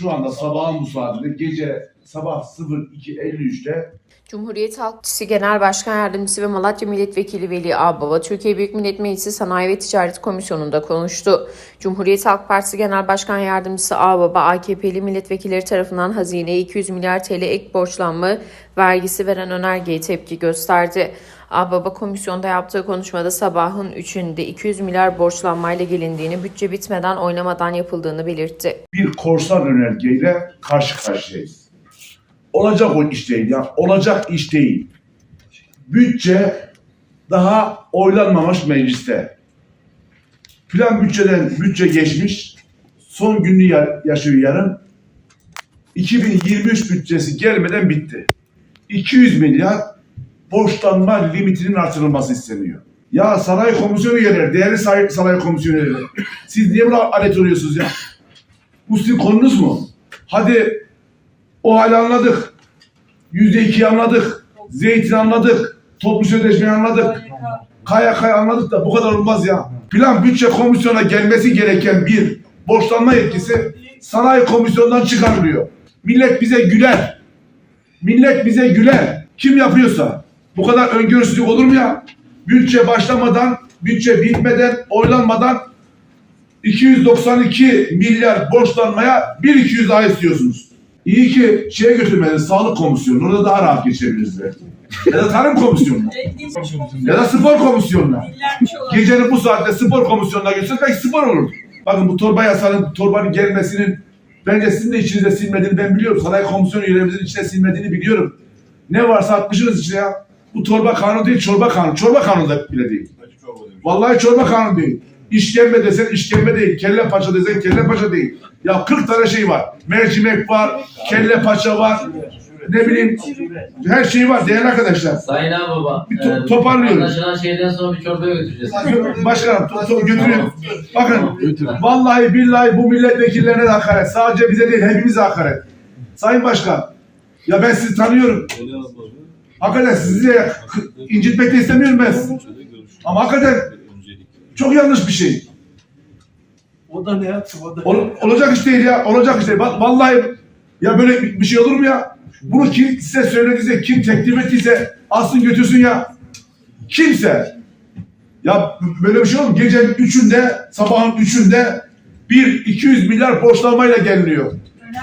şu anda sabahın bu saatinde gece sabah 02.53'te Cumhuriyet Halk Genel Başkan Yardımcısı ve Malatya Milletvekili Veli Ağbaba, Türkiye Büyük Millet Meclisi Sanayi ve Ticaret Komisyonu'nda konuştu. Cumhuriyet Halk Partisi Genel Başkan Yardımcısı Ağbaba, AKP'li milletvekilleri tarafından hazineye 200 milyar TL ek borçlanma vergisi veren önergeye tepki gösterdi. Ağbaba komisyonda yaptığı konuşmada sabahın 3'ünde 200 milyar borçlanmayla gelindiğini, bütçe bitmeden oynamadan yapıldığını belirtti. bir korsan önergeyle karşı karşıyayız. Olacak o iş değil ya. Olacak iş değil. Bütçe daha oylanmamış mecliste. Plan bütçeden bütçe geçmiş. Son günü ya- yaşıyor yarın. 2023 bütçesi gelmeden bitti. 200 milyar borçlanma limitinin artırılması isteniyor. Ya sanayi komisyonu gelir, değerli sahip sanayi komisyonu gelir. Siz niye buna alet oluyorsunuz ya? Bu sizin konunuz mu? Hadi o hali anladık. Yüzde iki anladık. Zeytin anladık. Toplu sözleşmeyi anladık. Kaya kaya anladık da bu kadar olmaz ya. Plan bütçe komisyona gelmesi gereken bir borçlanma yetkisi sanayi komisyonundan çıkarılıyor. Millet bize güler. Millet bize güler. Kim yapıyorsa. Bu kadar öngörüsüzlük olur mu ya? Bütçe başlamadan, bütçe bitmeden, oylanmadan 292 milyar borçlanmaya 1-200 daha istiyorsunuz. İyi ki şeye götürmediniz, sağlık komisyonu. Orada daha rahat geçebiliriz belki. Ya da tarım komisyonuna. ya da spor komisyonuna. Gecenin bu saatte spor komisyonuna götürseniz belki spor olur. Bakın bu torba yasanın, torbanın gelmesinin bence sizin de içinize sinmediğini ben biliyorum. Sanayi komisyonu üyelerimizin içine sinmediğini biliyorum. Ne varsa atmışsınız içine ya. Bu torba kanunu değil, çorba kanunu. Çorba kanunu da bile değil. Vallahi çorba kanunu değil. İşkembe desen işkembe değil. Kelle paça desen kelle paça değil. Ya 40 tane şey var. Mercimek var, kelle paça var. Ne bileyim her şey var değerli arkadaşlar. Sayın Ağbaba, Bir to- e, toparlıyorum. Anlaşılan şeyden sonra bir çorbaya götüreceğiz. Başkanım to- to- götürüyorum. Bakın vallahi billahi bu milletvekillerine de hakaret. Sadece bize değil hepimize hakaret. Sayın Başkan ya ben sizi tanıyorum. Hakikaten sizi de incitmek de istemiyorum ben. Ama hakikaten çok yanlış bir şey. O da ne yaptı? O da Ol- olacak iş değil ya. Olacak iş değil. Vallahi ya böyle bir bir şey olur mu ya? Bunu kim size söylediyse, kim teklif ettiyse alsın götürsün ya. Kimse. Ya böyle bir şey olur mu? Gecenin üçünde, sabahın üçünde bir 200 milyar borçlanmayla geliniyor.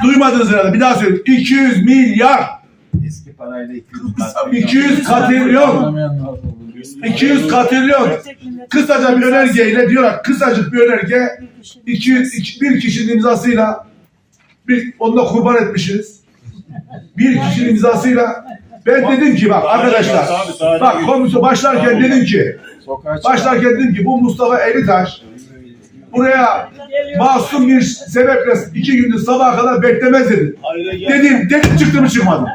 Duymadınız herhalde. Bir daha söyleyeyim. 200 milyar. Eski parayla 200 200 katrilyon. 200 katrilyon. Kısaca bir önergeyle diyorlar. Kısacık bir önerge 200 iki- bir kişinin imzasıyla bir onu da kurban etmişsiniz. Bir kişinin imzasıyla ben dedim ki bak arkadaşlar bak komisyon başlarken dedim ki başlarken dedim ki bu Mustafa Elitaş buraya masum bir sebeple iki gündür sabaha kadar beklemez dedim. Dedim, dedim çıktı mı çıkmadı.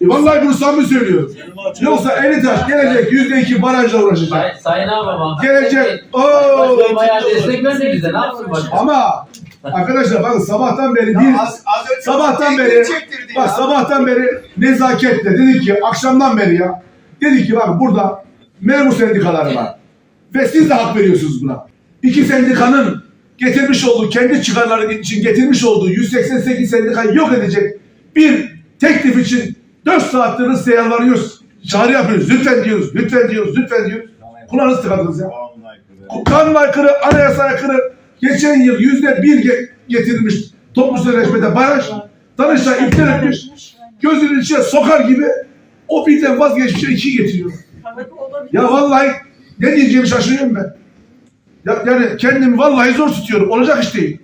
E vallahi bunu samimi söylüyorum. Yoksa Elitaş gelecek yüzde iki barajla uğraşacak. Say, Sayın Ağbaba. Gelecek. Oo. Başkan bayağı destek verdi bize. Ne yapsın başkan? Ama arkadaşlar bakın sabahtan beri bir az, az önce sabahtan beri bak ya. sabahtan beri nezaketle dedi ki akşamdan beri ya dedi ki bak burada memur sendikaları var ve siz de hak veriyorsunuz buna. İki sendikanın getirmiş olduğu kendi çıkarları için getirmiş olduğu 188 sendikayı yok edecek bir teklif için 4 saattir yalvarıyoruz. Çağrı yapıyoruz. Lütfen diyoruz. Lütfen diyoruz. Lütfen diyoruz. Kulağınızı tıkadınız ya. Kanuna aykırı, anayasa aykırı. Geçen yıl yüzde bir ge- getirilmiş toplu sözleşmede baraj. Danıştay iptal etmiş. Gözünün içine sokar gibi o birden vazgeçmişe iki getiriyor. Ya vallahi ne diyeceğimi şaşırıyorum ben. Ya, yani kendimi vallahi zor tutuyorum. Olacak iş değil.